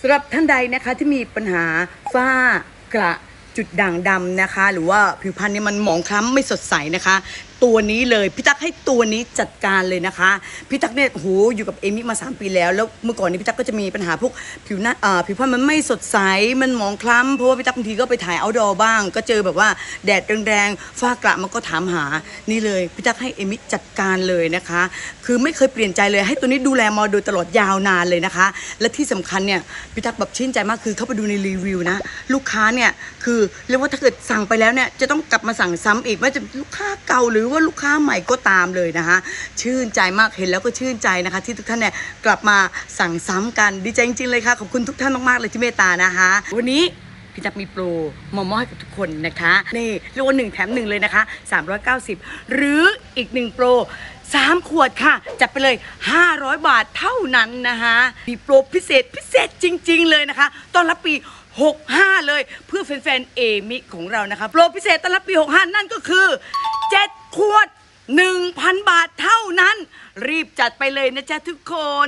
สำหรับท่านใดนะคะที่มีปัญหาฝ้ากระ จุดด่างดำนะคะ หรือว่าผิวพรรณเนี่ยมันหมองคล้ำไม่สดใสนะคะ ตัวนี้เลยพี่ตั๊กให้ตัวนี้จัดการเลยนะคะพี่ตั๊กเนี่ยโหอยู่กับเอมี่มา 3 ปีแล้วแล้วเมื่อก่อนนี้พี่ตั๊กก็จะมีปัญหาพวกผิวหน้าอ่อผิวพรรณมันไม่สดใสมันหมองคล้ำเพราะว่าพี่ตั๊กบางทีก็ไปถ่ายเอาดอบ้าง ก็เจอแบบว่าแดดแรงๆฝ้ากระมันก็ถามหานี่เลยพี่ตั๊กให้เอมี่จัดการเลยนะคะ คือไม่เคยเปลี่ยนใจเลยให้ตัวนี้ดูแลมาโดยตลอดยาวนานเลยนะคะ และที่สำคัญเนี่ยพี่ตั๊กแบบชื่นใจมากคือเข้าไปดูในรีวิวนะลูกค้าเนี่ยคือเรียกว่าถ้าเกิดสั่งไปแล้วเนี่ยจะต้องกลับมาสั่งซ้ำอีกไม่ว่าจะลูกค้าเก่าหรือว่าลูกค้าใหม่ก็ตามเลยนะคะชื่นใจมากเห็นแล้วก็ชื่นใจนะคะ ที่ทุกท่านเนี่ยกลับมาสั่งซ้ำกันดีใจจริงๆเลยค่ะขอบคุณทุกท่านมากๆเลยที่เมตตานะคะ วันนี้ พี่จักมีโปรมามอบให้กับทุกคนนะคะนี่เรียกว่าหนึ่งแถมหนึ่งเลยนะคะ 390 หรืออีกหนึ่งโปร3ขวดค่ะ จัดไปเลย 500 บาทเท่านั้นนะคะมีโปรพิเศษพิเศษจริง ๆ เลยนะคะต้อนรับปี 65 เลยเพื่อแฟนๆเอมิของเรานะคะโปรพิเศษต้อนรับปี 65 นั่นก็คือ 7 ขวด 1,000 บาทเท่านั้น รีบจัดไปเลยนะจ๊ะทุกคน